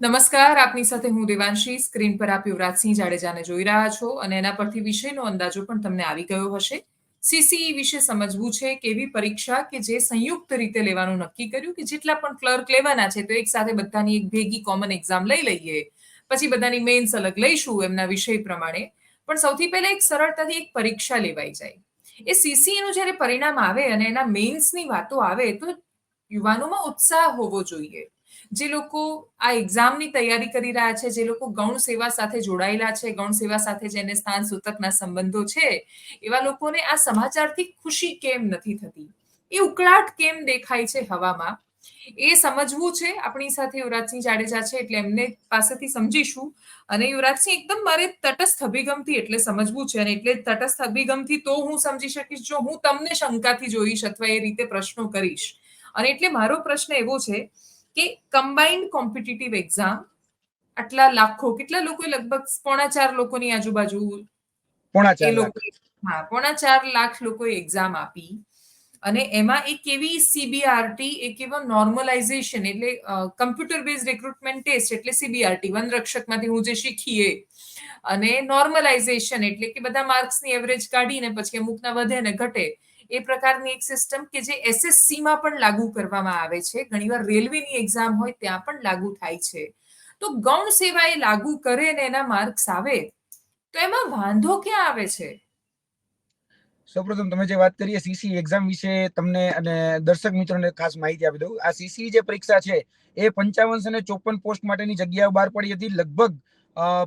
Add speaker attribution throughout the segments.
Speaker 1: નમસ્કાર, આપની સાથે હું દેવાંશી, સ્ક્રીન પર આપ યુવરાજસિંહ જાડેજાને જોઈ રહ્યા છો અને એના પરથી વિષયનો અંદાજો પણ તમને આવી ગયો હશે. સીસીઈ વિશે સમજવું છે કે એવી પરીક્ષા કે જે સંયુક્ત રીતે લેવાનું નક્કી કર્યું કે જેટલા પણ ક્લર્ક લેવાના છે તો એક સાથે બધાની એક ભેગી કોમન એક્ઝામ લઈ લઈએ. પછી બધાની મેન્સ અલગ લઈશું એમના વિષય પ્રમાણે. પણ સૌથી પહેલા એક સરળતાથી એક પરીક્ષા લેવાઈ જાય. એ સીસીઈનું જ્યારે પરિણામ આવે અને એના મેન્સની વાતો આવે તો યુવાનોમાં ઉત્સાહ હોવો જોઈએ. જે લોકો આ એક્ઝામની તૈયારી કરી રહ્યા છે, જે લોકો ગૌણ સેવા સાથે જોડાયેલા છે, ગૌણ સેવા સાથે જેને સ્થાન સૂતકના સંબંધો છે, એવા લોકોને આ સમાચારથી ખુશી કેમ નથી થતી? એ ઉકળાટ કેમ દેખાય છે હવામાં? એ સમજવું છે આપણી સાથે યુવરાજસિંહ જાડેજા છે એટલે એમને પાસેથી સમજીશું. અને યુવરાજસિંહ, એકદમ મારે તટસ્થ અભિગમથી એટલે સમજવું છે અને એટલે તટસ્થ અભિગમથી તો હું સમજી શકીશ જો હું તમને શંકાથી જોઈશ અથવા એ રીતે પ્રશ્નો કરીશ. અને એટલે મારો પ્રશ્ન એવો છે કે કમ્બાઇન્ડ કોમ્પિટિટિવ એક્ઝામ આટલા લાખો કેટલા લોકો લગભગ પોણા ચાર લોકોની આજુબાજુ
Speaker 2: પોણા ચાર
Speaker 1: લોકો હા પોણા ચાર લાખ લોકોએ એક્ઝામ આપી. અને એમાં એક એવી સીબીઆરટી એક એવા નોર્મલાઇઝેશન એટલે કમ્પ્યુટર બેઝ રિક્રુટમેન્ટ ટેસ્ટ એટલે સીબીઆરટી વનરક્ષકમાંથી હું જે શીખીએ. અને નોર્મલાઇઝેશન એટલે કે બધા માર્ક્સની એવરેજ કાઢીને પછી અમુકના વધે ને ઘટે. એ પ્રકારની એક સિસ્ટમ કે જે એસએસસીમાં પણ લાગુ કરવામાં આવે છે. ઘણીવાર રેલવેની એક્ઝામ હોય ત્યાં પણ લાગુ થાય છે. તો ગૌણ સેવા એ લાગુ કરે ને એના માર્ક્સ આવે, તો એમાં વાંધો ક્યાં આવે છે?
Speaker 2: સૌપ્રથમ તમે જે વાત કરીએ સીસી એક્ઝામ વિશે તમને અને દર્શક મિત્રોને ખાસ માહિતી આપી દઉં. આ સીસી જે પરીક્ષા છે એ પંચાવન અને ચોપન પોસ્ટ માટેની જગ્યાઓ બહાર પડી હતી. લગભગ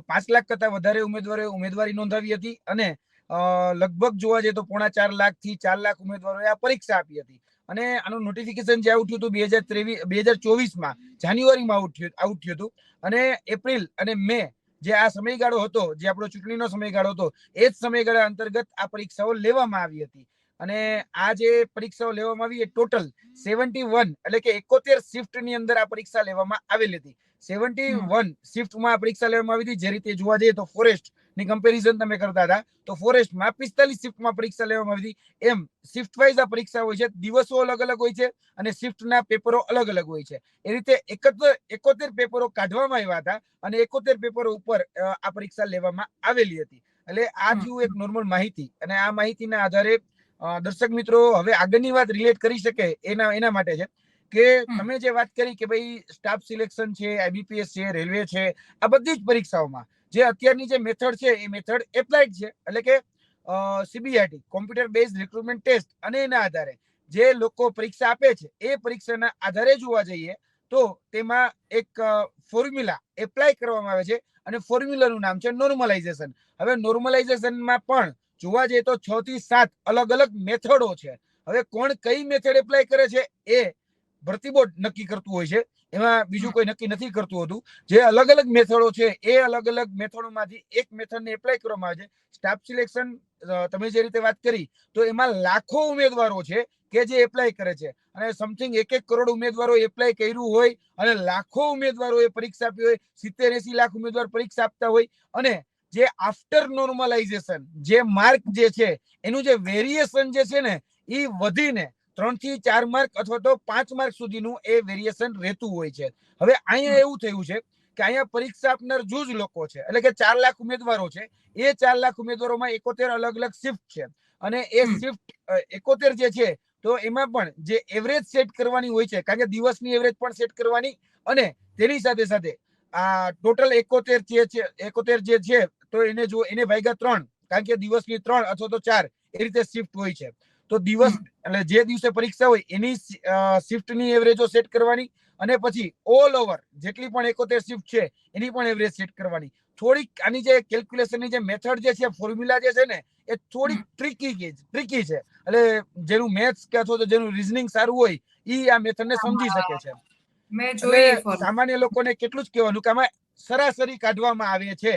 Speaker 2: પાંચ લાખ કરતા વધારે ઉમેદવારોએ ઉમેદવારી નોંધાવી હતી અને લગભગ જોવા જઈએ તો પોણા ચાર લાખથી ચાર લાખ ઉમેદવારોએ આ પરીક્ષા આપી હતી. અને આનું નોટિફિકેશન જે આઉટ હતું બે હજાર ત્રેવીસ બે હજાર ચોવીસમાં જાન્યુઆરીમાં આઉટ થયું આઉટ થયું હતું. અને એપ્રિલ અને મે જે આ સમયગાળો હતો જે આપણો ચૂંટણીનો સમયગાળો હતો એ જ સમયગાળા અંતર્ગત આ પરીક્ષાઓ લેવામાં આવી હતી. અને આ જે પરીક્ષાઓ લેવામાં આવી એ ટોટલ સેવન્ટી વન એટલે કે એકોતેર શિફ્ટની અંદર આ પરીક્ષા લેવામાં આવેલી હતી. સેવન્ટી વન શિફ્ટમાં આ પરીક્ષા લેવામાં આવી હતી. જે રીતે જોવા જઈએ તો ફોરેસ્ટ ની કમ્પેરિઝન તમે કરતા હતા. તો ફોરેસ્ટમાં પિસ્તાલીસ શિફ્ટમાં પરીક્ષા લેવામાં આવી હતી. એમ શિફ્ટ વાઇઝ આ પરીક્ષા હોય છે દિવસો અલગ અલગ હોય છે અને શિફ્ટના પેપરો અલગ અલગ હોય છે. એ રીતે એકત્ર પેપરો કાઢવામાં આવ્યા હતા અને એકોતેર પેપરો ઉપર આ પરીક્ષા લેવામાં આવેલી હતી. એટલે આ થયું એક નોર્મલ માહિતી. અને આ માહિતીના આધારે દર્શક મિત્રો હવે આગળની વાત રિલેટ કરી શકે એના એના માટે છે કે તમે જે વાત કરી કે ભાઈ સ્ટાફ સિલેક્શન છે આઈબીપીએસ છે રેલવે છે આ બધી જ પરીક્ષાઓમાં જે અત્યારની જે મેથડ છે, એ મેથડ એપ્લાઇડ છે. એટલે કે CBIT computer base recruitment test અને એના આધારે જે લોકો પરીક્ષા આપે છે, એ પરીક્ષાના આધારે જોવા જઈએ તો તેમાં એક ફોર્મ્યુલા એપ્લાય કરવામાં આવે છે અને ફોર્મ્યુલાનું નામ છે નોર્મલાઇઝેશન હવે નોર્મલાઇઝેશનમાં પણ જોવા જઈએ તો છ થી સાત અલગ અલગ મેથડો છે. હવે કોણ કઈ મેથડ એપ્લાય કરે છે એ ભરતી બોર્ડ નક્કી કરતું હોય છે. એમાં બીજું કોઈ નક્કી નથી કરતું હતું. જે અલગ અલગ મેથડો છે, એ અલગ અલગ મેથડોમાંથી એક મેથડને એપ્લાય કરવામાં આવે છે. સ્ટાફ સિલેક્શન તમે જે રીતે વાત કરી, તો એમાં લાખો ઉમેદવારો છે કે જે એપ્લાય કરે છે. અને સમથિંગ એક એક કરોડ ઉમેદવારો એપ્લાય કર્યું હોય અને લાખો ઉમેદવારો એ પરીક્ષા આપી હોય, સિત્તેર એસી લાખ ઉમેદવાર પરીક્ષા આપતા હોય અને જે આફ્ટર નોર્મલાઇઝેશન જે માર્ક જે છે, એનું જે વેરિએશન જે છે ને એ વધીને ત્રણથી ચાર માર્ક અથવા તો પાંચ માર્ક સુધીનું એ વેરિએશન રહેતું હોય છે. હવે અહીંયા એવું થયું છે કે અહીંયા પરીક્ષા આપનાર જૂજ લોકો છે એટલે કે ચાર લાખ ઉમેદવારો છે એ ચાર લાખ ઉમેદવારોમાં એકોતેર અલગ અલગ શિફ્ટ છે. અને એ શિફ્ટ એકોતેર જે છે તો એમાં પણ જે એવરેજ સેટ કરવાની હોય છે કારણ કે દિવસની એવરેજ પણ સેટ કરવાની અને તેની સાથે સાથે આ ટોટલ એકોતેર જે છે એકોતેર જે છે તો એને જો એને ભાગ્યા ત્રણ કારણ કે દિવસની ત્રણ અથવા તો ચાર એ રીતે શિફ્ટ હોય છે. તો દિવસ એટલે જે દિવસે પરીક્ષા હોય એની શિફ્ટની એવરેજો સેટ કરવાની અને પછી ઓલ ઓવર જેટલી પણ એકોતેર શિફ્ટ છે એની પણ એવરેજ સેટ કરવાની. થોડીક આની જે કેલ્ક્યુલેશનની જે મેથડ જે છે ફોર્મ્યુલા જે છે ને એ થોડીક ટ્રિકી ટ્રિકી છે. એટલે જેનું મેથ્સ કે અથવા તો જેનું રીઝનિંગ સારું હોય એ આ મેથડને સમજી શકે છે. સામાન્ય લોકોને કેટલું જ કહેવાનું કે આમાં સરાસરી કાઢવામાં આવે છે.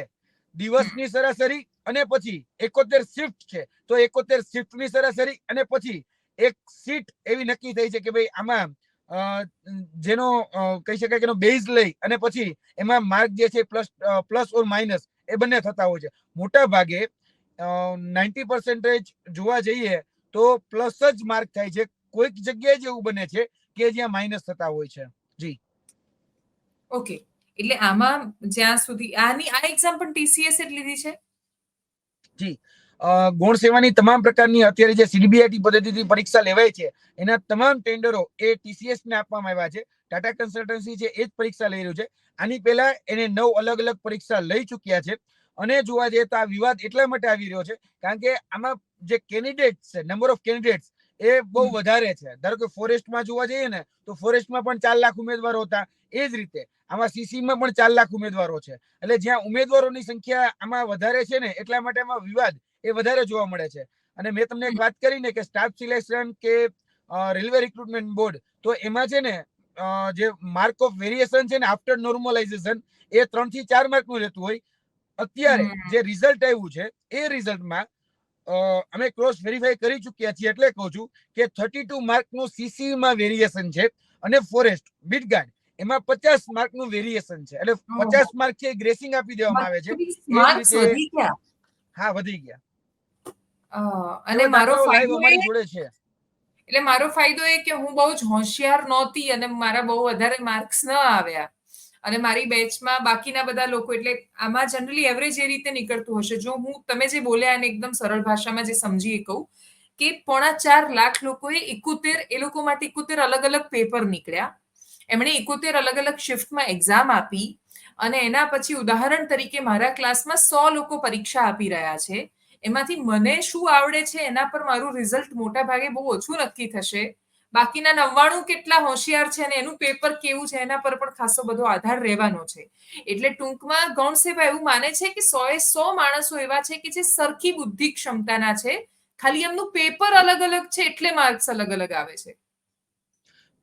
Speaker 2: દિવસની સરાસરી અને પછી એકોતેર શિફ્ટ છે. તો એકોતેર શિફ્ટની સરાસરી અને પછી એક સીટ એવી નક્કી થઈ છે કે ભાઈ આમાં જેનો કહી શકાય કે બેઝ લઈ અને પછી એમાં માર્ક જે છે પ્લસ પ્લસ ઓર માઇનસ એ બંને થતા હોય છે. મોટા ભાગે નાઇન્ટી પર્સન્ટેજ જોવા જઈએ તો પ્લસ જ માર્ક થાય છે. કોઈક જગ્યાએ જ એવું બને છે કે જ્યાં માઇનસ થતા હોય છે. જી.
Speaker 1: ઓકે એટલે આમાં જ્યાં સુધી, આની, આ એક્ઝામ પણ ટીસીએસ જ લીધી છે?
Speaker 2: અ, ગૌણ સેવાની તમામ પ્રકારની અત્યારે જે સીડીબીઆઈટી પદ્ધતિથી પરીક્ષા લેવાય છે એના તમામ ટેન્ડરો એ ટીસીએસ ને આપવામાં આવ્યા છે. ટાટા કન્સલ્ટન્સી છે એ જ પરીક્ષા લઈ રહ્યું છે. આની પહેલા એને નવ અલગ અલગ પરીક્ષા લઈ ચૂક્યા છે. અને જોવા જઈએ તો આ વિવાદ એટલા માટે આવી રહ્યો છે કારણ કે આમાં જે કેન્ડિડેટ્સ છે નંબર ઓફ કેન્ડિડેટ્સ એ બહુ વધારે છે. ધારો કે ફોરેસ્ટમાં જોવા જઈએ ને તો ફોરેસ્ટમાં પણ ચાર લાખ ઉમેદવારો હતા. એ જ રીતે આમાં સીસીમાં પણ ચાર લાખ ઉમેદવારો છે. એટલે જ્યાં ઉમેદવારોની સંખ્યા આમાં વધારે છે ને એટલા માટે આમાં વિવાદ એ વધારે જોવા મળે છે. અને મેં તમને એક વાત કરી ને કે સ્ટાફ સિલેક્શન કે રેલવે રિક્રુટમેન્ટ બોર્ડ તો એમાં છે ને જે માર્ક ઓફ વેરિએશન છે ને આફ્ટર નોર્મલાઇઝેશન એ ત્રણથી ચાર માર્કનું રહેતું હોય. અત્યારે જે રિઝલ્ટ આવ્યું છે એ રિઝલ્ટમાં અમે ક્રોસ વેરીફાઈ કરી ચૂક્યા છીએ એટલે કહું છું કે થર્ટી ટુ માર્કનું સીસીમાં વેરિએશન છે અને ફોરેસ્ટ બીટગાર્ડ એમાં પચાસ માર્કનું વેરિએશન છે. એટલે પચાસ માર્ક છે ગ્રેસિંગ આપી દેવામાં આવે છે. હા વધી ગયા.
Speaker 1: અને મારો ફાયદો
Speaker 2: અમારી જોડે છે.
Speaker 1: એટલે મારો ફાયદો એ કે હું બહુ જ હોશિયાર નહોતી અને મારા બહુ વધારે માર્ક્સ ન આવ્યા. અને મારી બેચમાં બાકીના બધા લોકો, એટલે આમાં જનરલી એવરેજ એ રીતે નીકળતું હશે. જો હું, તમે જે બોલ્યા અને એકદમ સરળ ભાષામાં જે સમજી એ કહું, કે પોણા ચાર લાખ લોકોએ એકોતેર, એ લોકો માટે એકોતેર અલગ અલગ પેપર નીકળ્યા. એમણે એકોતેર અલગ અલગ શિફ્ટમાં એક્ઝામ આપી અને એના પછી ઉદાહરણ તરીકે મારા ક્લાસમાં સો લોકો પરીક્ષા આપી રહ્યા છે. એમાંથી મને શું આવડે છે એના પર મારું રિઝલ્ટ મોટા ભાગે બહુ ઓછું નક્કી થશે. બાકીના નવ્વાણું કેટલા હોશિયાર છે અને એનું પેપર કેવું છે, એના પર પણ ખાસો બધો આધાર રહેવાનો છે. એટલે ટૂંકમાં ગૌણસેવા એવું માને છે કે સો એ સો માણસો એવા છે કે જે સરખી બુદ્ધિ ક્ષમતાના છે. ખાલી એમનું પેપર અલગ અલગ છે એટલે માર્ક્સ અલગ અલગ આવે છે.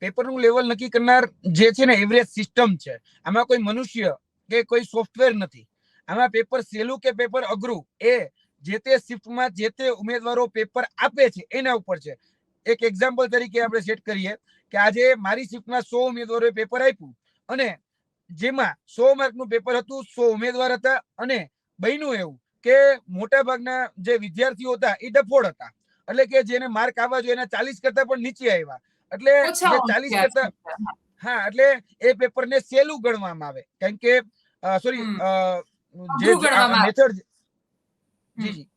Speaker 2: પેપરનું લેવલ નક્કી કરનાર જે છે ને એવરેજ સિસ્ટમ છે. આમાં કોઈ મનુષ્ય કે કોઈ સોફ્ટવેર નથી. આમાં પેપર સહેલું કે પેપર અઘરું એ જે તે શિફ્ટમાં જે તે ઉમેદવારો પેપર આપે છે એના ઉપર છે. એક એક્ઝામ્પલ તરીકે આપણે સેટ કરીએ કે આજે મારી શિફ્ટના સો ઉમેદવારોએ પેપર આપ્યું અને જેમાં સો માર્કનું પેપર હતું સો ઉમેદવાર હતા અને બન્યું એવું કે મોટા ભાગના જે વિદ્યાર્થીઓ હતા એ ડફોડ હતા. એટલે કે જેને માર્ક આવવા જોઈએ એના ચાલીસ કરતા પણ નીચે આવ્યા. એટલે ચાલીસ કરતા હા એટલે એ પેપરને સહેલું ગણવામાં આવે. કારણ કે સોરી. જે. મેથડ જી જી.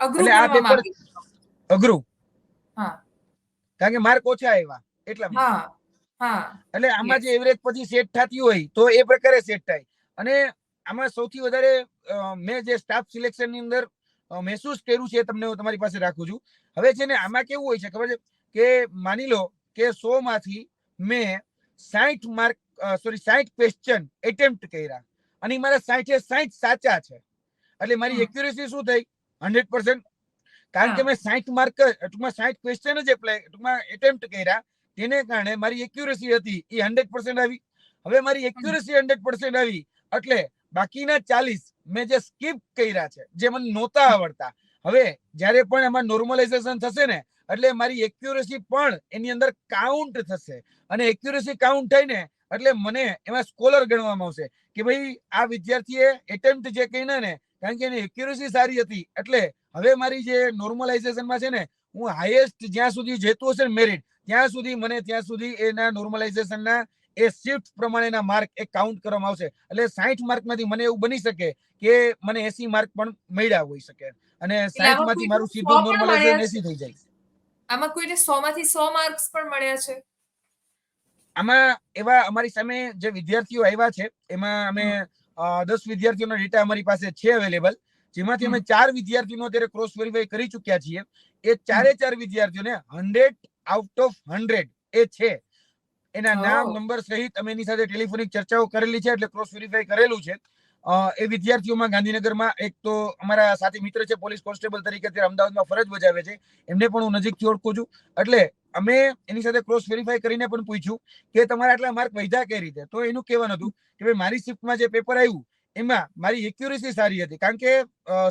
Speaker 2: એટલે આ પેપર- અઘરું. કારણ કે માર્ક ઓછા આવ્યા એટલા
Speaker 1: હા હા.
Speaker 2: એટલે આમાં જે એવરેજ પછી સેટ થતી હોય તો એ પ્રકારે સેટ થાય. અને આમાં સૌથી વધારે મેં જે સ્ટાફ સિલેક્શનની અંદર મહેસૂસ કર્યું છે તમને હું તમારી પાસે રાખું છું. હવે છે ને આમાં કેવું હોય છે ખબર છે? કે માની લો કે સો માંથી મેં સાઠ માર્ક સોરી સાઠ ક્વેશ્ચન એટેમ્પ્ટ કર્યા. અને મારા સાઠે સાઠ સાચા છે. એટલે મારી. એક્યુરેસી શું થઈ? હંડ્રેડ પર્સન્ટ કારણ કે મેં સાઠ માર્ક ટૂંકમાં સાઠ ક્વેશ્ચન જ એપ્લાય ટૂંકમાં એટેમ્પ્ટ કર્યા. તેને કારણે મારી એક્યુરેસી હતી એ હંડ્રેડ પર્સન્ટ આવી. હવે મારી એક્યુરેસી હંડ્રેડ પર્સન્ટ આવી. એટલે બાકીના ચાલીસ મેં જે સ્કીપ કર્યા છે જે મને નહોતા આવડતા. હવે જ્યારે પણ એમાં નોર્મલાઇઝેશન થશે ને એટલે મારી એક્યુરેસી પણ એની અંદર કાઉન્ટ થશે. અને એક્યુરેસી કાઉન્ટ થાય ને એટલે મને એમાં સ્કોલર ગણવામાં આવશે કે ભાઈ આ વિદ્યાર્થીએ એટેમ્પ્ટ જે કહીને ને કારણ કે એની એક્યુરસી સારી હતી એટલે હવે મારી જે નોર્મલાઇઝેશનમાં છે ને હું હાઈએસ્ટ જ્યાં સુધી જતું હશે ને મેરિટ ત્યાં સુધી મને ત્યાં સુધી એના નોર્મલાઇઝેશનના એ શિફ્ટ પ્રમાણેના માર્ક એ કાઉન્ટ કરવામાં આવશે. એટલે સાઠ માર્કમાંથી મને એવું બની શકે કે મને એસી માર્ક પણ મળ્યા હોઈ શકે. અને સાઠમાંથી મારું સીધું નોર્મલાઇઝેશન એસી થઈ જાય.
Speaker 1: આમાં કોઈને સો માંથી સો માર્ક્સ પણ મળ્યા છે.
Speaker 2: આમાં એવા અમારી સામે જે વિદ્યાર્થીઓ આવ્યા છે એમાં અમે દસ વિદ્યાર્થીઓનો ડેટા અમારી પાસે છે અવેલેબલ જેમાંથી અમે ચાર વિદ્યાર્થીનો અત્યારે ક્રોસ વેરીફાઈ કરી ચુક્યા છીએ. એ ચારે ચાર વિદ્યાર્થીઓને હંડ્રેડ આઉટ ઓફ હંડ્રેડ એ છે. એના નામ. નંબર સહિત અમે એની સાથે ટેલિફોનિક ચર્ચાઓ કરેલી છે એટલે ક્રોસ વેરીફાઈ કરેલું છે. એ વિદ્યાર્થીઓમાં ગાંધીનગરમાં એક તો અમારા સાથે મિત્ર છે પોલીસ કોન્સ્ટેબલ તરીકે અત્યારે અમદાવાદમાં ફરજ બજાવે છે. એમને પણ હું નજીકથી ઓળખું છું. એટલે અમે એની સાથે ક્રોસ વેરીફાઈ કરીને પણ પૂછ્યું કે તમારા આટલા માર્ક વધ્યા કઈ રીતે? તો એનું કહેવાનું હતું કે ભાઈ મારી શિફ્ટમાં જે પેપર આવ્યું એમાં મારી એક્યુરેસી સારી હતી. કારણ કે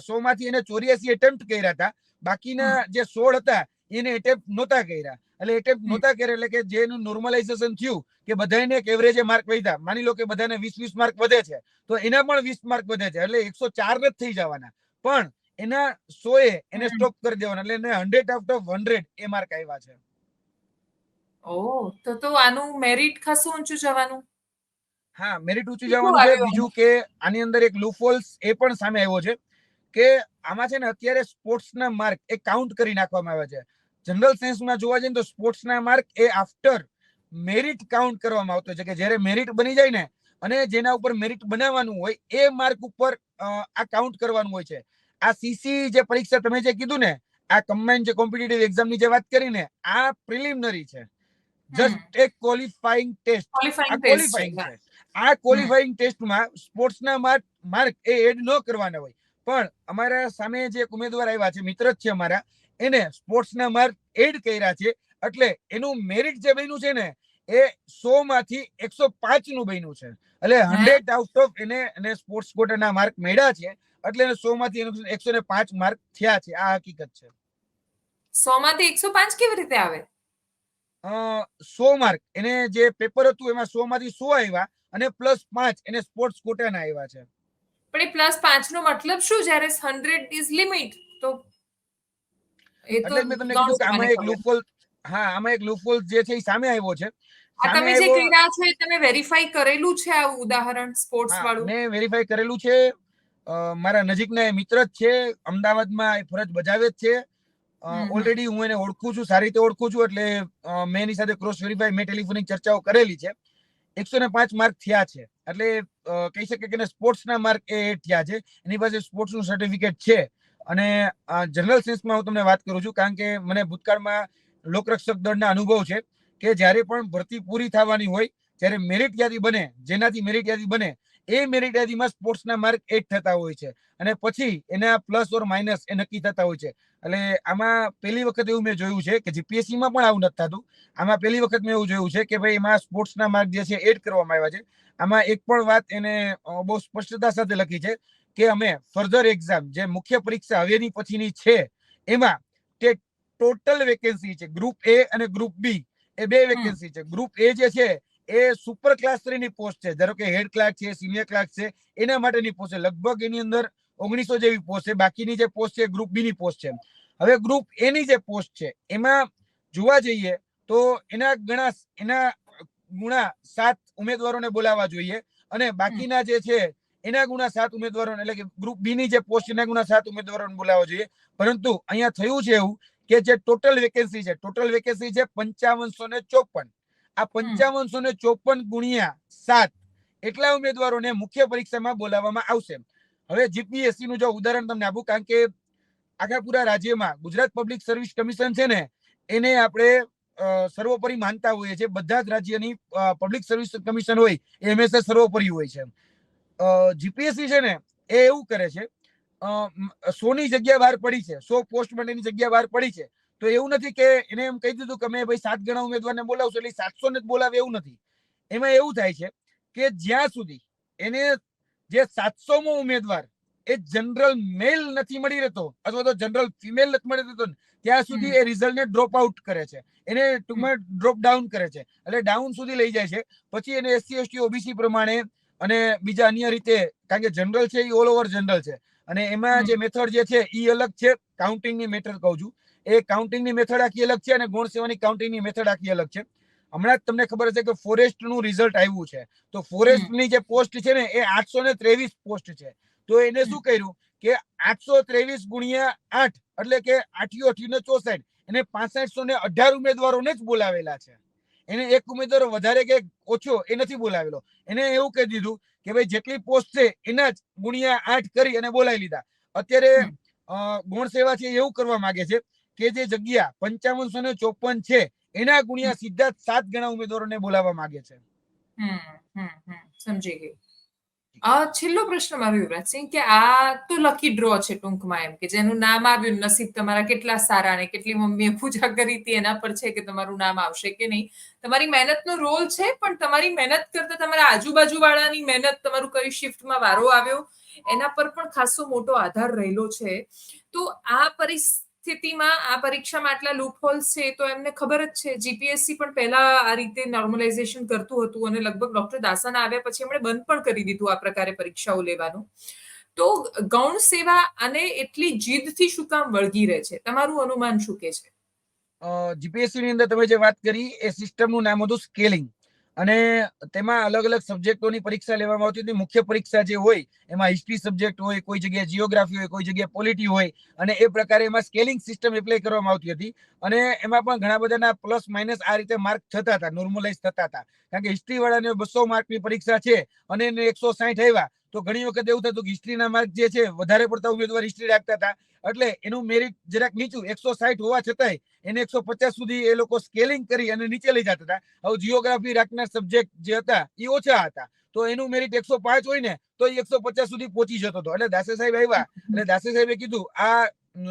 Speaker 2: સો માંથી એને ચોર્યાસી એટેમ્પ્ટ કર્યા હતા. બાકીના જે સોળ હતા એને એટેમ્પ્ટ નહોતા કર્યા. એટલે એટેમ્પ્ટ. નહોતા કર્યા એટલે કે જેનું નોર્મલાઇઝેશન થયું કે બધાને એક એવરેજે માર્ક વધ્યા. માની લો કે બધાને વીસ વીસ માર્ક વધે છે. તો એના પણ વીસ માર્ક વધે છે. એટલે એકસો ચાર જ થઈ જવાના. પણ એના સો એ એને. સ્ટોપ કરી દેવાના. એટલે એને હંડ્રેડ આઉટ ઓફ હંડ્રેડ એ માર્ક આવ્યા છે.
Speaker 1: ઓ તો તો આનું મેરિટ ખાસું ઊંચું જવાનું?
Speaker 2: હા મેરિટ ઊંચું જવાનું છે. બીજું કે આની અંદર એક લૂફોલ્સ એ પણ સામે આવ્યો છે કે આમાં છે ને અત્યારે સ્પોર્ટ્સના માર્ક એ કાઉન્ટ કરી નાખવામાં આવે છે. જનરલ સાયન્સમાં જોવા જઈએ તો સ્પોર્ટ્સના માર્ક એ આફ્ટર મેરિટ કાઉન્ટ કરવામાં આવતો છે કે જ્યારે મેરિટ બની જાય ને અને જેના ઉપર મેરિટ બનાવવાનું હોય એ માર્ક ઉપર આ કાઉન્ટ કરવાનું હોય છે. આ સીસી જે પરીક્ષા તમે જે કીધું ને આ કમ્બાઇન્ડ જે કોમ્પિટિટિવ એક્ઝામની જે વાત કરી ને આ પ્રિલિમિનરી છે. જસ્ટ એક ક્વોલિફાઈંગ ટેસ્ટ
Speaker 1: ક્વોલિફાઈંગ
Speaker 2: છે આ ક્વોલિફાઈંગ ટેસ્ટમાં સ્પોર્ટ્સના માર્ક એ એડ ન કરવાના હોય. પણ અમારા સામે જે એક ઉમેદવાર આવ્યા છે મિત્ર જ છે અમારા એને સ્પોર્ટ્સના માર્ક એડ કર્યા છે. એટલે એનું મેરિટ જે બન્યું છે ને એ સો માંથી એકસો પાંચનું બન્યું છે. એટલે હંડ્રેડ આઉટ ઓફ એને એને સ્પોર્ટ્સ કોટાના માર્ક મેળ્યા છે. એટલે એને સો માંથી એકસો ને પાંચ માર્ક થયા છે. આ હકીકત છે.
Speaker 1: સો માંથી એકસો પાંચ કેવી રીતે આવે?
Speaker 2: સો માર્ક એને જે પેપર હતું એમાં સો માંથી સો આવ્યા. અને પ્લસ પાંચ એને સ્પોર્ટ્સ કોટાના આવ્યા છે.
Speaker 1: પણ એ પ્લસ પાંચ નો મતલબ શું? જ્યારે હંડ્રેડ ઇઝ લિમિટ તો
Speaker 2: એટલે મેં તમને કીધું કે આમાં એક લૂપહોલ હા આમાં એક લૂપહોલ જે છે એ સામે આવ્યો છે.
Speaker 1: આ તમે જે કર્યા છે તમે વેરીફાઈ કરેલું છે આ ઉદાહરણ સ્પોર્ટ્સ વાળું?
Speaker 2: મેં વેરીફાઈ કરેલું છે. મારા નજીકના એ મિત્ર જ છે અમદાવાદમાં એ ફરજ બજાવે જ છે. ઓલરેડી હું એને ઓળખું છું સારી રીતે ઓળખું છું એટલે મેં એની સાથે ક્રોસ વેરીફાઈ મેં ટેલિફોનિક ચર્ચાઓ કરેલી છે. એકસો ને પાંચ માર્ક થયા છે. એટલે કહી શકે કે સ્પોર્ટ્સના માર્ક એ થયા છે. એની પાસે સ્પોર્ટ્સનું સર્ટિફિકેટ છે. અને જનરલ સેન્સમાં હું તમને વાત કરું છું, કારણ કે મને ભૂતકાળમાં લોકરક્ષક દળના અનુભવ છે કે જ્યારે પણ ભરતી પૂરી થવાની હોય, જ્યારે મેરિટ યાદી બને, જેનાથી મેરિટ યાદી બને, એ મેરિટ યાદીમાં સ્પોર્ટ્સના માર્ક એડ થતા હોય છે. અને પછી એના પ્લસ ઓર માઇનસ એ નક્કી થતા હોય છે. એટલે આમાં પહેલી વખત એવું મેં જોયું છે કે જીપીએસસી માં પણ આવું નથી થતું. આમાં પહેલી વખત મેં એવું જોયું છે કે ભાઈ એમાં સ્પોર્ટ્સના માર્ક જે છે એડ કરવામાં આવ્યા છે. આમાં એક પણ વાત એને બહુ સ્પષ્ટતા સાથે લખી છે કે અમે ફર્ધર એક્ઝામ જે મુખ્ય પરીક્ષા હવેની પછીની છે એમાં તે ટોટલ વેકેન્સી છે. ગ્રુપ એ અને ગ્રુપ બી એ બે વેકેન્સી છે. ગ્રુપ એ જે છે એ સુપર ક્લાસની પોસ્ટ છે. ધારો કે હેડ ક્લાર્ક છે સિનિયર ક્લાર્ક છે એના માટેની પોસ્ટ છે. લગભગ એની અંદર ઓગણીસો જેવી પોસ્ટ છે બાકીની જે પોસ્ટ છે ગ્રુપ બી ની પોસ્ટ છે હવે ગ્રુપ એ ની જે પોસ્ટ છે એમાં જોવા જઈએ તો એના ઘણા એના ગુણા સાત ઉમેદવારોને બોલાવવા જોઈએ અને બાકીના જે છે એના ગુણા સાત ઉમેદવારોને એટલે કે ગ્રુપ બી ની જે પોસ્ટ એના ગુણા સાત ઉમેદવારોને બોલાવવા જોઈએ. પરંતુ અહીંયા થયું છે એવું કે જે ટોટલ વેકેન્સી છે ટોટલ વેકેન્સી છે પંચાવનસો ને ચોપન. આ પંચાવનસો ને ચોપન ગુણ્યા સાત એટલા ઉમેદવારોને મુખ્ય પરીક્ષામાં બોલાવવામાં આવશે હવે જીપીએસસી નું જો ઉદાહરણ તમને આપું, કારણ કે આખા પૂરા રાજ્યમાં ગુજરાત પબ્લિક સર્વિસ કમિશન છે ને, એને આપણે સર્વોપરી માનતા હોઈએ છીએ. બધા જ રાજ્યની પબ્લિક સર્વિસ કમિશન હોય, એ હંમેશા સર્વોપરી હોય છે. જીપીએસસી છે ને, એ એવું કરે છે સોની જગ્યા બહાર પડી છે, સો પોસ્ટ માટેની જગ્યા બહાર પડી છે, તો એવું નથી કે એને એમ કહી દીધું કે અમે ભાઈ સાત ગણા ઉમેદવારને બોલાવશો, એટલે સાતસો ને જ બોલાવે એવું નથી. એમાં એવું થાય છે કે જ્યાં સુધી એને જે સાતસોમો ઉમેદવાર એ જનરલ મેલ નથી મળી રહેતો અથવા તો જનરલ ફિમેલ નથી મળી રહેતો ત્યાં સુધી. એ રિઝલ્ટને ડ્રોપ આઉટ કરે છે. એને ટૂંકમાં ડ્રોપ ડાઉન કરે છે. એટલે ડાઉન સુધી લઈ જાય છે. પછી એને એસસી એસટી ઓબીસી પ્રમાણે અને બીજા અન્ય રીતે કારણ કે જનરલ છે એ ઓલ ઓવર જનરલ છે. અને એમાં જે મેથડ જે છે એ અલગ છે. કાઉન્ટિંગની મેથડ કહું છું. એ કાઉન્ટિંગની મેથડ આખી અલગ છે અને ગુણ સેવાની કાઉન્ટિંગની મેથડ આખી અલગ છે. હમણાં જ તમને ખબર હશે કે ફોરેસ્ટનું રિઝલ્ટ આવ્યું છે. તો ફોરેસ્ટની જે પોસ્ટ છે ને એ આઠસો ને ત્રેવીસ પોસ્ટ છે. તો એને શું કર્યું કે આઠસો ત્રેવીસ ગુણ્યા આઠ એટલે કે આઠીઓ ને ચોસઠ એને પાસઠસો ને અઢાર ઉમેદવારોને જ બોલાવેલા છે. એને એક ઉમેદવાર વધારે કે ઓછો એ નથી બોલાવેલો. એને એવું કહી દીધું કે ભાઈ જેટલી પોસ્ટ છે એના જ ગુણ્યા આઠ કરી અને બોલાવી લીધા. અત્યારે. ગૌણ સેવા છે એવું કરવા માંગે છે કે જે જગ્યા પંચાવનસો ને ચોપન છે એના ગુણ્યા સીધા સાત ગણા ઉમેદવારોને બોલાવવા માંગે છે.
Speaker 1: સમજી ગઈ. છેલ્લો પ્રશ્ન મારો યુવરાજસિંહ, કે આ તો લકી ડ્રો છે ટૂંકમાં એમ, કે જેનું નામ આવ્યું, નસીબ તમારા કેટલા સારા ને કેટલી મમ્મીએ પૂજા કરી હતી, એના પર છે કે તમારું નામ આવશે કે નહીં. તમારી મહેનતનો રોલ છે, પણ તમારી મહેનત કરતા તમારા આજુબાજુ વાળાની મહેનત તમારું કઈ શિફ્ટમાં વારો આવ્યો, એના પર પણ ખાસો મોટો આધાર રહેલો છે. તો આ પરિસ્થિતિમાં આ પરીક્ષામાં આટલા લૂપ હોલ્સ છે તો એમને ખબર જ છે. જીપીએસસી પણ પહેલા આ રીતે નોર્મલાઇઝેશન કરતું હતું અને લગભગ ડોક્ટર દાસાના આવ્યા પછી એમણે બંધ પણ કરી દીધું આ પ્રકારે પરીક્ષાઓ લેવાનું. તો ગૌણ સેવા અને એટલી જીદથી શું કામ વળગી રહે છે? તમારું અનુમાન શું કે છે?
Speaker 2: જીપીએસસી ની અંદર તમે જે વાત કરી, એ સિસ્ટમનું નામ હતું સ્કેલિંગ. અને તેમાં અલગ અલગ સબ્જેક્ટોની પરીક્ષા લેવામાં આવતી હતી. મુખ્ય પરીક્ષા જે હોય, એમાં હિસ્ટ્રી સબ્જેક્ટ હોય, કોઈ જગ્યાએ જીઓગ્રાફી હોય, કોઈ જગ્યાએ પોલિટી હોય, અને એ પ્રકારે એમાં સ્કેલિંગ સિસ્ટમ એપ્લાય કરવામાં આવતી હતી. અને એમાં પણ ઘણા બધાના પ્લસ માઇનસ આ રીતે માર્ક થતા હતા નોર્મલાઇઝ થતા હતા. કારણ કે હિસ્ટ્રી વાળાને બસો માર્કની પરીક્ષા છે અને એને એકસો સાઠ આવ્યા તો ઘણી વખત એવું થતું કે હિસ્ટ્રીના માર્ક જે છે, વધારે પડતા ઉમેદવાર હિસ્ટ્રી રાખતા હતા. એટલે એનું મેરિટ જરાક નીચું, એકસો સાઠ હોવા છતાંય એને એકસો પચાસ સુધી એ લોકો સ્કેલિંગ કરી અને નીચે લઈ જતા હતા. હવે જીઓગ્રાફી રાખનાર સબ્જેક્ટ જે હતા એ ઓછા હતા. તો એનું મેરિટ એકસો પાંચ હોય ને, તો એ એકસો પચાસ સુધી પહોંચી જતો હતો. એટલે દાસે સાહેબ આવ્યા. એટલે દાસે સાહેબે કીધું, આ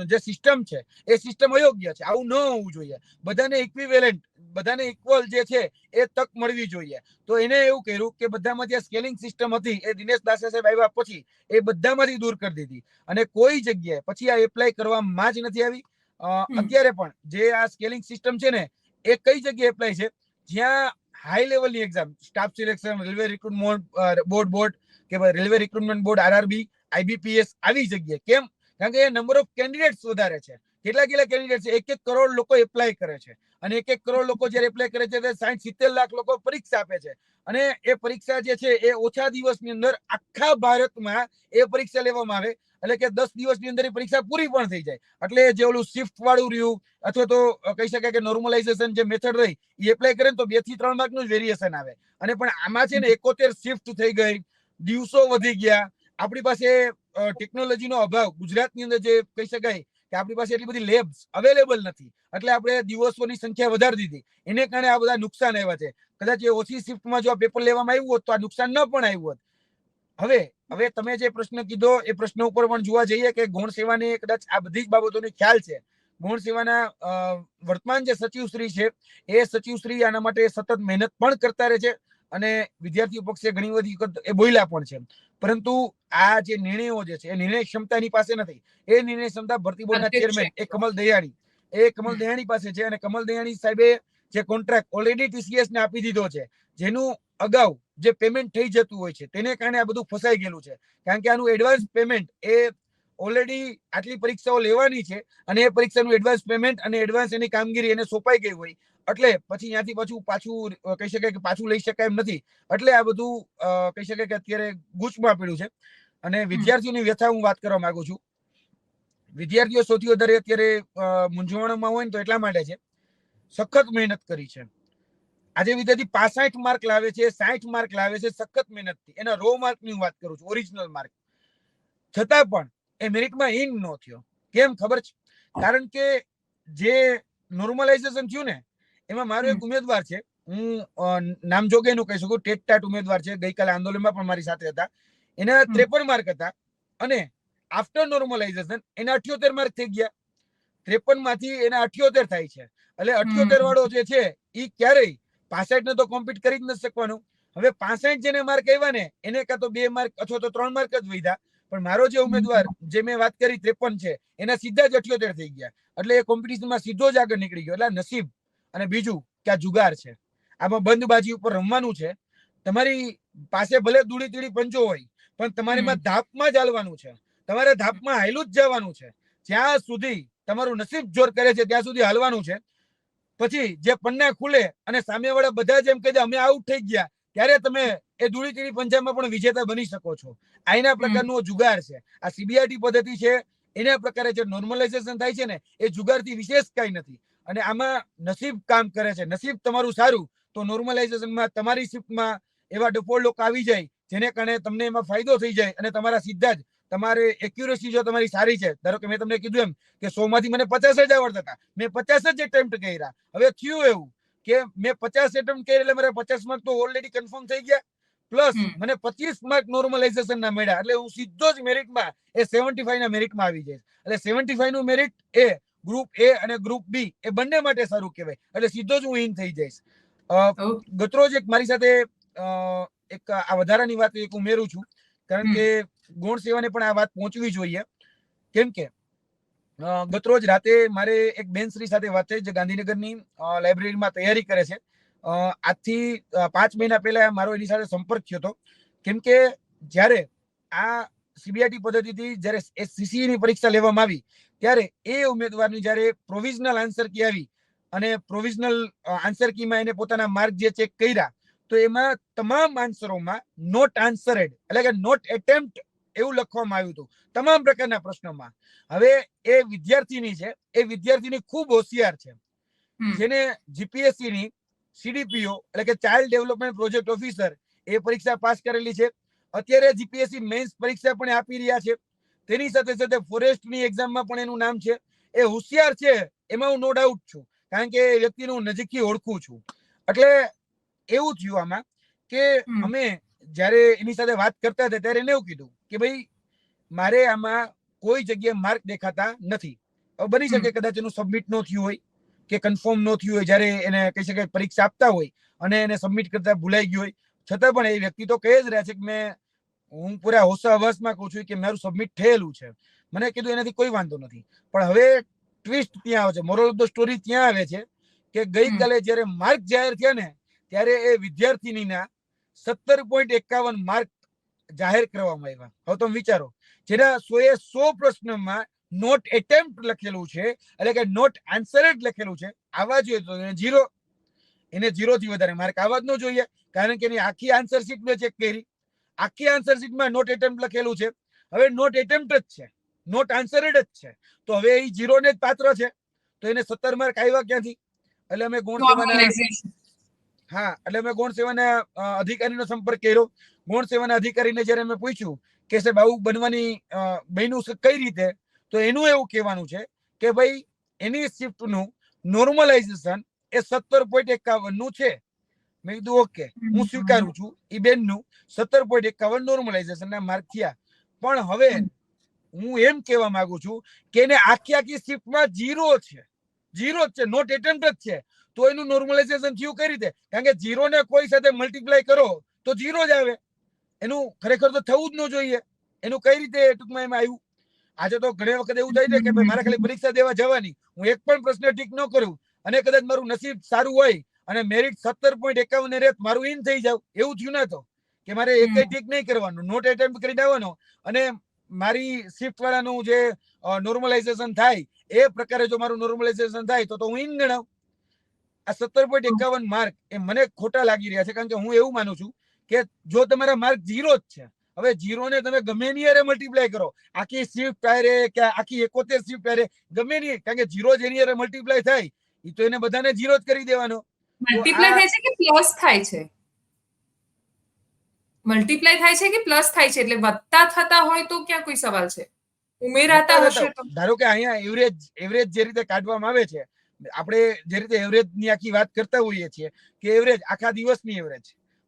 Speaker 2: જે સિસ્ટમ છે, એ સિસ્ટમ અયોગ્ય છે. આવું ન હોવું જોઈએ. બધાને ઇક્વિવેલન્ટ બધાને ઇક્વલ જે છે, એ તક મળવી જોઈએ. તો એને એવું કર્યું કે બધામાં જે સ્કેલિંગ સિસ્ટમ હતી, એ દિનેશ દાસે સાહેબ આવ્યા પછી, એ બધામાંથી દૂર કરી દીધી. અને કોઈ જગ્યાએ, પછી આ એપ્લાય કરવામાં જ નથી આવી. અત્યારે પણ જે આ સ્કેલિંગ સિસ્ટમ છે ને એ કઈ જગ્યાએ એપ્લાય છે? જ્યાં હાઈ લેવલની exam staff selection railway recruitment board board કે railway recruitment board RRB IBPS આવી જગ્યાએ. કેમ? કારણ કે નંબર ઓફ કેન્ડિડેટ્સ વધારે છે. કેટલા કેટલા કેન્ડિડેટ છે? એક એક કરોડ લોકો એપ્લાય કરે છે. અને એક એક કરોડ લોકો જ્યારે એપ્લાય કરે છે ત્યારે સાઠ સિત્તેર લાખ લોકો પરીક્ષા આપે છે. અને એ પરીક્ષા જે છે એ ઓછા દિવસની અંદર આખા ભારતમાં એ પરીક્ષા લેવામાં આવે. એટલે કે દસ દિવસની અંદર પરીક્ષા પૂરી પણ થઈ જાય. એટલે જે ઓલું શિફ્ટ વાળું રહ્યું, અથવા તો કહી શકાય કે નોર્મલાઇઝેશન જે મેથડ રહી એ એપ્લાય કરે તો બેથી ત્રણ માર્કનું વેરિએશન આવે. અને પણ આમાં છે ને એકોતેર શિફ્ટ થઈ ગઈ, દિવસો વધી ગયા. આપણી પાસે ટેકનોલોજીનો અભાવ. ગુજરાતની અંદર જે કહી શકાય કે આપણી પાસે એટલી બધી લેબ્સ અવેલેબલ નથી. એટલે આપણે દિવસોની સંખ્યા વધારી દીધી. એને કારણે આ બધા નુકસાન આવ્યા છે. કદાચ એ ઓછી શિફ્ટમાં જો આ પેપર લેવામાં આવ્યું હોત તો આ નુકસાન ન પણ આવ્યું હોત. હવે હવે તમે જે પ્રશ્ન કીધો એ પ્રશ્ન ઉપર પણ જોવા જઈએ કે ગૌણ સેવાની કદાચ આ બધી જ બાબતોની ખ્યાલ છે. ગૌણ સેવાના વર્તમાન જે સચિવશ્રી છે એ સચિવશ્રી આના માટે સતત મહેનત પણ કરતા રહે છે અને વિદ્યાર્થીઓ પક્ષે ઘણી બધી એ બોલ્યા પણ છે. પરંતુ આ જે નિર્ણયો જે છે એ નિર્ણય ક્ષમતા એની પાસે નથી. એ નિર્ણય ક્ષમતા ભરતી બોર્ડના chairman A Kamal Dayani. A Kamal Dayani પાસે છે અને કમલ દયાણી સાહેબે જે કોન્ટ્રાક્ટ ઓલરેડી ટીસીએસ ને આપી દીધો છે જેનું અગાઉ જે પેમેન્ટ થઈ જતું હોય છે તેને કારણે આ બધું ફસાઈ ગયેલું છે. કારણ કે આનું એડવાન્સ પેમેન્ટ એ ઓલરેડી આટલી પરીક્ષાઓ લેવાની છે અને એ પરીક્ષાનું એડવાન્સ પેમેન્ટ અને એડવાન્સ એની કામગીરી એને સોંપાઈ ગઈ હોય. એટલે પછી ત્યાંથી પાછું પાછું કહી શકાય કે પાછું લઈ શકાય એમ નથી. એટલે આ બધું કહી શકાય કે અત્યારે ગૂંચમાં પડ્યું છે. અને વિદ્યાર્થીઓની વ્યથા હું વાત કરવા માંગુ છું. વિદ્યાર્થીઓ સૌથી વધારે અત્યારે મૂંઝવણમાં હોય ને તો એટલા માટે છે. સખત મહેનત કરી છે. આજે વિદ્યાર્થી પાસઠ માર્ક લાવે છે સાઠ માર્ક લાવે છે સખત મહેનતથી. એના રો માર્કની વાત કરું છું ઓરિજિનલ માર્ક છતાં પણ એ મેરિટમાં ઇન ન થયો. કેમ? ખબર છે? કારણ કે જે નોર્મલાઇઝેશન થયું ને એમાં મારો એક ઉમેદવાર છે. હું નામ જોગે એનું કહી શકું ટેટ ટાટ ઉમેદવાર છે. ગઈકાલે આંદોલનમાં પણ મારી સાથે હતા. એના ત્રેપન માર્ક હતા અને આફ્ટર નોર્મલાઇઝેશન એના અઠ્યોતેર માર્ક થઈ ગયા. ત્રેપનમાંથી એના અઠ્યોતેર થાય છે. એટલે અઠ્યોતેર વાળો જે છે એ ક્યારેય પાસઠ ને તો કોમ્પીટ કરી જ નથી શકવાનું. હવે પાસઠ જેને માર્ક આવ્યા ને એને કાં તો બે માર્ક અથવા તો ત્રણ માર્ક જ વધ્યા પણ મારો જે ઉમેદવાર જે મેં વાત કરી ત્રેપન છે એના સીધા જ અઠ્યોતેર થઈ ગયા. એટલે એ કોમ્પિટિશનમાં સીધો જ આગળ નીકળી ગયો. એટલે નસીબ અને બીજું કે આ જુગાર છે. આમાં બંધબાજી ઉપર રમવાનું છે. તમારી પાસે ભલે દૂડી તીડી પંચો હોય પણ તમારીમાં ધાપમાં જ હાલવાનું છે. તમારે ધાપમાં હાયલું જ જવાનું છે. જ્યાં સુધી તમારું નસીબ જોર કરે છે ત્યાં સુધી હાલવાનું છે. પછી જે પન્ના ખુલે અને સામેવાળા બધા જ એમ કહી દે અમે આઉટ થઈ ગયા. ત્યારે તમે એ ધૂળી પંજાબમાં પણ વિજેતા બની શકો છો. આના પ્રકારનો જુગાર છે. આ સીબીઆઈટી પદ્ધતિ છે એના પ્રકારે જે નોર્મલાઇઝેશન થાય છે ને એ જુગારથી વિશેષ કઈ નથી. અને આમાં નસીબ કામ કરે છે. નસીબ તમારું સારું તો નોર્મલાઇઝેશનમાં તમારી શિફ્ટમાં એવા ડફોળ લોકો આવી જાય જેને કારણે તમને એમાં ફાયદો થઈ જાય અને તમારા સીધા જ તમારે એક્યુરેસી જો તમારી સારી છે ધારો કે મેં તમને કીધું એમ કે સો માંથી મને પચાસ જ આવડતા હતા. મેં પચાસ જ એટેમ્પ્ટ કર્યા. હવે થયું એવું કે મેં પચાસ એટેમ્પ્ટ કર્યા એટલે મારા પચાસ માર્ક તો ઓલરેડી કન્ફર્મ થઈ ગયા. પ્લસ મને પચીસ માર્ક નોર્મલાઇઝેશન ના મળ્યા. એટલે હું સીધો જ મેરિટમાં એ સેવન્ટી ફાઈવ ના મેરિટમાં આવી જઈશ. એટલે સેવન્ટી ફાઈવનું મેરિટ એ ગ્રુપ એ અને ગ્રુપ બી એ બંને માટે સારું કહેવાય. એટલે સીધો જ હું ઇન થઈ જઈશ. અ, ગતરોજ એક મારી સાથે એક આ વધારાની વાત એક ઉમેરું છું. કારણ કે ગૌણ સેવાને પણ આ વાત પહોંચવી જોઈએ. કેમ કે ગતરોજ રાતે મારે એક બેનશ્રી સાથે વાત થઈ જે ગાંધીનગરની લાઇબ્રેરીમાં તૈયારી કરે છે. આજથી પાંચ મહિના પહેલા મારો એની સાથે સંપર્ક થયો હતો. કેમ કે જ્યારે આ સીબીઆઈટી પદ્ધતિથી જ્યારે સીસીઈ ની પરીક્ષા લેવામાં આવી ત્યારે એ ઉમેદવારની જ્યારે પ્રોવિઝનલ આન્સર કી આવી અને પ્રોવિઝનલ આન્સર કીમાં એને પોતાના માર્ક જે ચેક કર્યા તો એમાં તમામ આન્સરોમાં નોટ આન્સરેડ એટલે કે નોટ એટેમ્પ્ટ એવું લખવામાં આવ્યું હતું તમામ પ્રકારના પ્રશ્નોમાં. હવે એ વિદ્યાર્થીની છે એ વિદ્યાર્થીની ખૂબ હોશિયાર છે. જેને જીપીએસસી ની સીડીપીઓ એટલે કે ચાઇલ્ડ ડેવલપમેન્ટ પ્રોજેક્ટ ઓફિસર એ પરીક્ષા પાસ કરેલી છે. અત્યારે જીપીએસસી મેન્સ પરીક્ષા પણ આપી રહ્યા છે. તેની સાથે સાથે ફોરેસ્ટની એક્ઝામમાં પણ એનું નામ છે. એ હોશિયાર છે એમાં હું નો ડાઉટ છું. કારણ કે એ વ્યક્તિનું નજીકથી ઓળખું છું. એટલે એવું થયું આમાં કે અમે જ્યારે એની સાથે વાત કરતા હતા ત્યારે એને એવું કીધું કે ભાઈ મારે આમાં કોઈ જગ્યાએ માર્ક દેખાતા નથી. હવે બની શકે કદાચ એનું સબમિટ ન થયું હોય કે કન્ફર્મ ન થયું હોય જ્યારે એને કહી શકાય પરીક્ષા આપતા હોય અને એને સબમિટ કરતા ભૂલાઈ ગયું હોય. છતાં પણ એ વ્યક્તિ તો કહી જ રહ્યા છે કે મેં હું પૂરા હોશાવાસમાં કહું છું કે મારું સબમિટ થયેલું છે. મને કીધું એનાથી કોઈ વાંધો નથી. પણ હવે ટ્વિસ્ટ ત્યાં આવે છે. મોરલ ઓફ ધ સ્ટોરી ત્યાં આવે છે કે ગઈકાલે જ્યારે માર્ક જાહેર થયા ને ત્યારે એ વિદ્યાર્થીનીના સત્તર પોઈન્ટ એકાવન માર્ક જાહેર કરવામાં આવ્યા. હવે તમે વિચારો જેના સોએ સો પ્રશ્નમાં નોટ એટેમ્પ્ટ લખેલું છે એટલે કે નોટ આન્સરેડ લખેલું છે આવા જોઈએ તો એને જીરો એને જીરોથી વધારે માર્ક આવા જ ન જોઈએ કારણ કે એની આખી આન્સર શીટ મેં ચેક કરી. આખી આન્સર શીટમાં નોટ એટેમ્પ્ટ લખેલું છે. હવે નોટ એટેમ્પ્ટ જ છે. નોટ આન્સરેડ જ છે. તો હવે એ જીરો ને જ પાત્ર છે. તો એને સત્તર માર્ક આવ્યા ક્યાંથી? એટલે અમે ગુણ. હા, એટલે મેં ગૌણ સેવાના અધિકારીનો સંપર્ક કર્યો. ગૌણ સેવાના અધિકારીને જ્યારે મેં પૂછ્યું કે સાહેબ, આવું બનવાની બન્યું કઈ રીતે? તો એનું એવું કહેવાનું છે કે ભાઈ, એની શિફ્ટનું નોર્મલાઇઝેશન એ સત્તર પોઈન્ટ એકાવનનું છે. મેં કીધું, ઓકે, હું સ્વીકારું છું એ બેનનું. સત્તર પોઈન્ટ એકાવન નોર્મલાઇઝેશન માર્ક થયા. પણ હવે હું એમ કહેવા માંગુ છું કે એને આખી આખી શિફ્ટમાં જીરો છે. જીરો જ છે નોટ એટેમ્પ્ટ જ છે. તો એનું નોર્મલાઇઝેશન થયું કઈ રીતે? કારણ કે જીરો ને કોઈ સાથે મલ્ટીપ્લાય કરો તો જીરો જ આવે. એનું ખરેખર તો થવું જ ન જોઈએ. એનું કઈ રીતે ટૂંકમાં એમાં આવ્યું? આજે તો ઘણી વખત એવું થાય છે કે ભાઈ મારે ખાલી પરીક્ષા દેવા જવાની. હું એક પણ પ્રશ્ન ઠીક ન કરું. અને કદાચ મારું નસીબ સારું હોય અને મેરિટ સત્તર પોઈન્ટ એકાવન રેત મારું ઇન થઈ જાવ. એવું થયું ના તો. કે મારે એક ટીક નહીં કરવાનું. નોટ એટેમ્પ કરી દેવાનો. અને મારી શિફ્ટ વાળાનું જે નોર્મલાઇઝેશન થાય એ પ્રકારે જો મારું નોર્મલાઇઝેશન થાય તો તો હું ઇન ગણાવ. આ સત્તર પોઈન્ટ એકાવન માર્ક એ મને ખોટા લાગી રહ્યા છે કારણ કે હું એવું માનું છું કે જો તમારા માર્ક જીરો જ છે હવે જીરો ને તમે ગમે ની અરે મલ્ટીપ્લાય કરો. આખી શિફ્ટ હારે કે આખી એકોતેર શિફ્ટ હારે ગમે ની કારણ કે જીરો જેની અરે મલ્ટીપ્લાય થાય એ તો એને બધાને જીરો જ કરી દેવાનો.
Speaker 1: મલ્ટીપ્લાય થાય છે કે પ્લસ થાય છે? મલ્ટીપ્લાય થાય છે કે પ્લસ થાય છે? એટલે વધતા થતા હોય તો ક્યાં કોઈ સવાલ છે? ઉમેરાતા હશે તો.
Speaker 2: ધારો કે અહીંયા એવરેજ એવરેજ જે રીતે કાઢવામાં આવે છે આપણે જે રીતે એવરેજની આખી વાત કરતા હોઈએ છીએ કે એવરેજ આખા દિવસની એવરેજ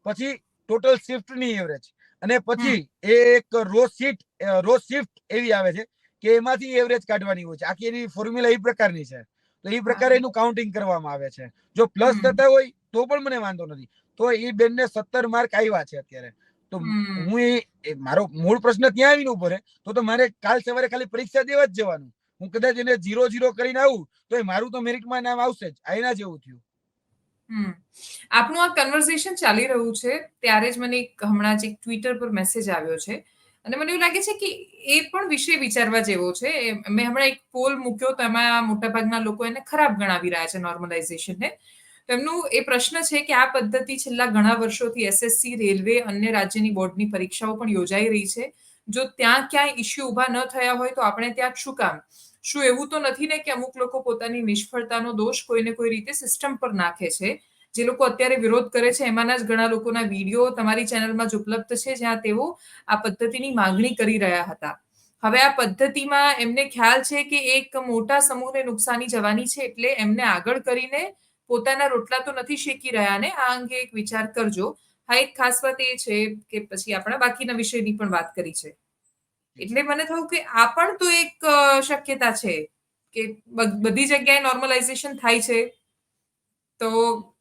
Speaker 2: પછી ટોટલ શિફ્ટની એવરેજ અને પછી એ એક રો શીટ રો શિફ્ટ એવી આવે છે કે એમાંથી એવરેજ કાઢવાની હોય છે. આખી એની ફોર્મ્યુલા એ પ્રકારની છે. તો એ પ્રકારે એનું કાઉન્ટિંગ કરવામાં આવે છે. જો પ્લસ થતા હોય તો પણ મને વાંધો નથી. તો એ બેનને સત્તર માર્ક આવ્યા છે અત્યારે. તો હું એ- એ મારો મૂળ પ્રશ્ન ત્યાં આવીને ઊભો રહે તો તો મારે કાલ સવારે ખાલી પરીક્ષા દેવા જ જવાનું. હું કદાચ એને ઝીરો ઝીરો કરીને આવું તો એ મારું તો મેરિટમાં નામ આવશે જ. આ એના જેવું થયું.
Speaker 1: આપનું આ કન્વર્ઝેશન ચાલી રહ્યું છે, ત્યારે જ મને એક હમણાં જ એક ટ્વિટર પર મેસેજ આવ્યો છે. અને મને એવું લાગે છે કે એ પણ વિષય વિચારવા જેવો છે. મેં હમણાં એક પોલ મૂક્યો તેમાં મોટાભાગના લોકો એને ખરાબ ગણાવી રહ્યા છે નોર્મલાઇઝેશનને તો એમનું એ પ્રશ્ન છે કે આ પદ્ધતિ છેલ્લા ઘણા વર્ષોથી એસએસસી રેલવે અન્ય રાજ્યની બોર્ડની પરીક્ષાઓ પણ યોજાઈ રહી છે. જો ત્યાં ક્યાંય ઇસ્યુ ઊભા ન થયા હોય તો આપણે ત્યાં શું કામ? શું એવું તો નથી ને કે અમુક લોકો પોતાની નિષ્ફળતાનો દોષ કોઈને કોઈ રીતે સિસ્ટમ પર નાખે છે? જે લોકો અત્યારે વિરોધ કરે છે, એમાંના જ ઘણા લોકોના વીડિયો તમારી ચેનલમાં જ ઉપલબ્ધ છે, જ્યાં તેઓ આ પદ્ધતિની માંગણી કરી રહ્યા હતા. હવે આ પદ્ધતિમાં એમને ખ્યાલ છે કે એક મોટા સમૂહને નુકસાની જવાની છે એટલે એમને આગળ કરીને પોતાના રોટલા તો નથી શેકી રહ્યા ને? આ અંગે એક વિચાર કરજો. હા, એક ખાસ વાત એ છે કે પછી આપણા બાકીના વિષયની પણ વાત કરી છે. એટલે મને થયું કે આ પણ તો એક શક્યતા છે કે બધી જગ્યાએ નોર્મલાઇઝેશન થાય છે. તો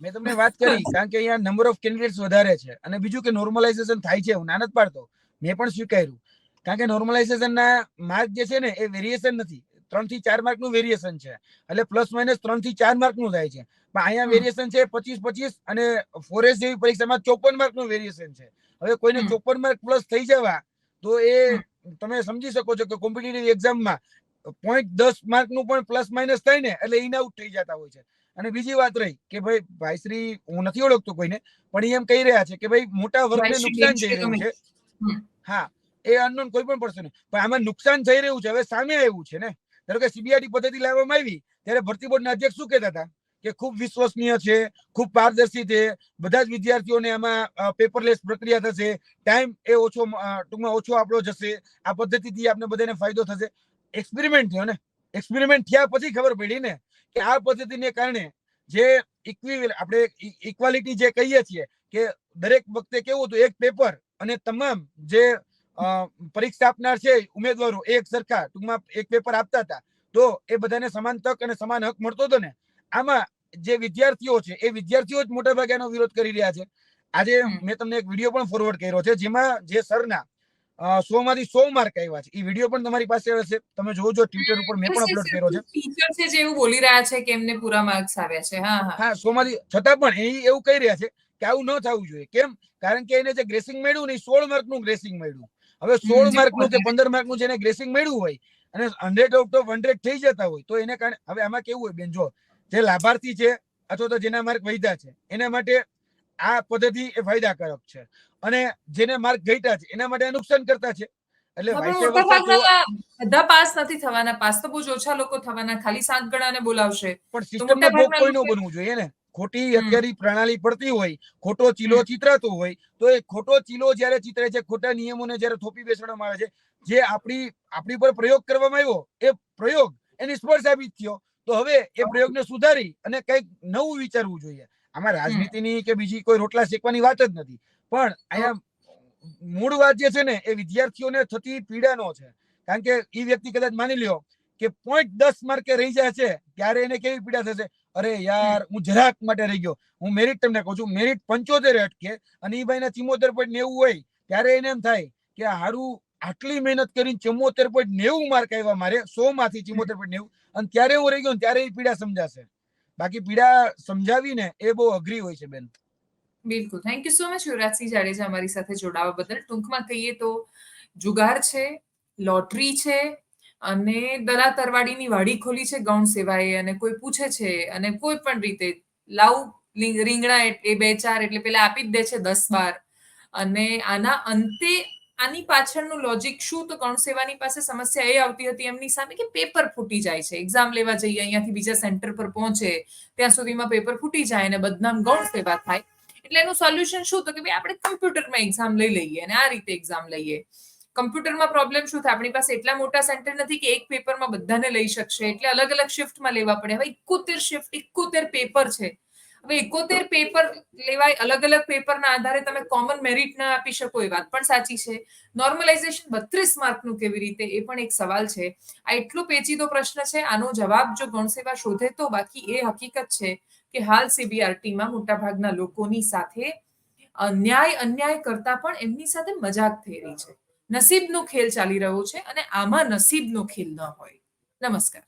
Speaker 2: મેં તમને વાત કરી કારણ કે અહીંયા નંબર ઓફ કેન્ડિડેટ્સ વધારે છે અને બીજું કે નોર્મલાઇઝેશન થાય છે હું નાનત પાડતો. મેં પણ સ્વીકાર્યું. કારણ કે નોર્મલાઇઝેશન ના માર્ક જે છે ને એ વેરિએશન નથી. ત્રણથી ચાર માર્કનું વેરિએશન છે. એટલે પ્લસ માઇનસ ત્રણથી ચાર માર્કનું થાય છે. પણ અહીંયા વેરિએશન છે પચીસ પચીસ અને ફોરેસ્ટ જેવી પરીક્ષામાં ચોપન માર્કનું વેરિએશન છે. હવે કોઈને ચોપન માર્ક પ્લસ થઈ જવા તો એ તમે સમજી શકો છો કે કોમ્પિટિટિવ એક્ઝામમાં પોઈન્ટ દસ માર્કનું પણ પ્લસ માઇનસ થાય ને એટલે ઇન આઉટ થઈ જતા હોય છે. અને બીજી વાત રહી કે ભાઈ ભાઈશ્રી હું નથી ઓળખતો કોઈને પણ એમ કહી રહ્યા છે કે ભાઈ મોટા વર્ગને નુકસાન
Speaker 1: થઈ
Speaker 2: રહ્યું છે. હા એ અનનોન કોઈ પણ પર્સન પણ આમાં નુકસાન થઈ રહ્યું છે હવે સામે આવ્યું છે ને. ધારો કે સીબીઆઈડી પદ્ધતિ લાવવામાં આવી ત્યારે ભરતી બોર્ડના અધ્યક્ષ શું કહેતા હતા? કે ખૂબ વિશ્વસનીય છે, ખૂબ પારદર્શી છે. બધા જ વિદ્યાર્થીઓને આમાં પેપરલેસ પ્રક્રિયા થશે. ટાઈમ એ ઓછો ટૂંકમાં ઓછો આપણો જશે. આ પદ્ધતિથી આપણે બધાને ફાયદો થશે. એક્સપેરિમેન્ટ થયો ને? એક્સપેરિમેન્ટ થયા પછી ખબર પડી ને કે આ પદ્ધતિને કારણે જે ઇક્વિ આપણે ઇક્વાલિટી જે કહીએ છીએ કે દરેક વખતે કેવું હતું? એક પેપર અને તમામ જે પરીક્ષા આપનાર છે, ઉમેદવારો એક સરખા, ટૂંકમાં એક પેપર આપતા હતા. તો એ બધાને સમાન તક અને સમાન હક મળતો હતો ને? આમાં જે વિદ્યાર્થીઓ છે એ વિદ્યાર્થીઓ જ મોટા ભાગે એનો વિરોધ કરી રહ્યા છે. આજે મેં તમને એક વીડિયો પણ ફોરવર્ડ કર્યો છે જેમાં જે સરના સો માંથી સો માર્ક આવ્યા છે. એ વીડિયો પણ તમારી પાસે હશે તમે જોજો ટ્વિટર ઉપર મેં પણ અપલોડ કર્યો છે.
Speaker 1: ટીચર છે જે એવું બોલી રહ્યા છે કે એમને પૂરા માર્ક્સ આવ્યા છે? હા હા.
Speaker 2: સો માંથી છતાં પણ એ એવું કહી રહ્યા છે કે આવું ન થવું જોઈએ. કેમ? કારણ કે એને જે ગ્રેસિંગ મળ્યું ને સોળ માર્કનું ગ્રેસિંગ મળ્યું. હવે સોળ માર્કનું કે પંદર માર્કનું જેને ગ્રેસિંગ મળ્યું હોય અને હંડ્રેડ ઓફ ઓફ હંડ્રેડ થઈ જતા હોય તો એને કારણે હવે આમાં કેવું હોય બેન જો જે લાભાર્થી છે અથવા તો જેના માર્ક વૈધા છે એના માટે આ પદ્ધતિ એ ફાયદાકારક છે. અને જેને માર્ક ઘટ્યા છે એના માટે નુકસાન કરતા છે. એટલે
Speaker 1: પણ
Speaker 2: vice
Speaker 1: મોટા
Speaker 2: versa જો-
Speaker 1: ભાગના બધા પાસ નથી થવાના. પાસ તો બહુ જ ઓછા લોકો થવાના. ખાલી સાત ગણાને બોલાવશે.
Speaker 2: પણ
Speaker 1: તો
Speaker 2: ભોગ કોઈ ન બનવું જોઈએ ને? ખોટી અત્યારે પ્રણાલી પડતી હોય ખોટો ચીલો ચિતરાતો હોય તો એ ખોટો ચીલો જયારે ચિતરે છે ખોટા નિયમોને જયારે થોપી બેસવામાં આવે છે જે આપણી આપણી પર પ્રયોગ કરવામાં આવ્યો એ પ્રયોગ એ નિષ્ફળ સાબિત થયો. તો હવે એ પ્રયોગને સુધારી અને કંઈક નવું વિચારવું જોઈએ. આમાં રાજનીતિની કે બીજી કોઈ રોટલા શેકવાની વાત જ નથી. પણ અહીંયા મૂળ વાત જે છે ને એ વિદ્યાર્થીઓને થતી પીડાનો છે. કારણ કે એ વ્યક્તિ કદાચ માની લ્યો કે પોઈન્ટ દસ માર્કે રહી જાય છે ત્યારે એને કેવી પીડા થશે? અરે યાર હું જરાક માટે રહી ગયો. હું મેરિટ તમને કહું છું મેરિટ પંચોતેર અટકે અને એ ભાઈના ચિમોતેર પોઈન્ટ નેવું હોય ત્યારે એને એમ થાય કે હારું આટલી મહેનત કરીને ચુમ્મોતેર પોઈન્ટ નેવું માર્ક આવ્યા મારે સો માંથી ચિમોતેર પોઈન્ટ નેવું અને ત્યારે હું રહી ગયું ત્યારે એ પીડા સમજાશે. બાકી પીડા સમજાવીને એ બહુ અઘરી હોય છે બેન.
Speaker 1: બિલકુલ. Thank you so much Yuvrajsinh Jadeja અમારી સાથે જોડાવા બદલ. ટૂંકમાં કહીએ તો, જુગાર છે, લોટરી છે, અને દલા તરવાડીની વાડી ખોલી છે ગૌણ સેવાએ અને કોઈ પૂછે છે અને કોઈ પણ રીતે લાવ રીંગણા એ બે ચાર એટલે પેલા આપી જ દે છે દસ બાર. અને આના અંતે આની પાછળનું લોજિક શું? તો ગૌણ સેવાની પાસે સમસ્યા એ આવતી હતી એમની સામે કે પેપર ફૂટી જાય છે. એક્ઝામ લેવા જઈએ, અહીંયાથી બીજા સેન્ટર પર પહોંચે, ત્યાં સુધીમાં પેપર ફૂટી જાય અને બદનામ ગૌણ સેવા થાય. એટલે એનું સોલ્યુશન શું? તો કે ભાઈ, આપણે કમ્પ્યુટરમાં એક્ઝામ લઈ લઈએ અને આ રીતે એક્ઝામ લઈએ. કમ્પ્યુટરમાં પ્રોબ્લેમ શું થાય? આપણી પાસે એટલા મોટા સેન્ટર નથી કે એક પેપરમાં બધાને લઈ શકશે. એટલે અલગ અલગ શિફ્ટમાં લેવા પડે. હવે એકોતેર શિફ્ટ એકોતેર પેપર છે. હવે એકોતેર પેપર લેવાય અલગ અલગ પેપરના આધારે તમે કોમન મેરિટ ના આપી શકો એ વાત પણ સાચી છે. નોર્મલાઇઝેશન બત્રીસ માર્કનું કેવી રીતે એ પણ એક સવાલ છે. આ એટલો પેચીદો પ્રશ્ન છે, આનો જવાબ જો ગણસેવા શોધે તો બાકી એ હકીકત છે કે હાલ સીબીઆરટીમાં મોટાભાગના લોકોની સાથે અન્યાય અન્યાય કરતા પણ એમની સાથે મજાક થઈ રહી છે. નસીબનો ખેલ ચાલી રહ્યો છે અને આમાં નસીબનો ખેલ ન હોય. નમસ્કાર.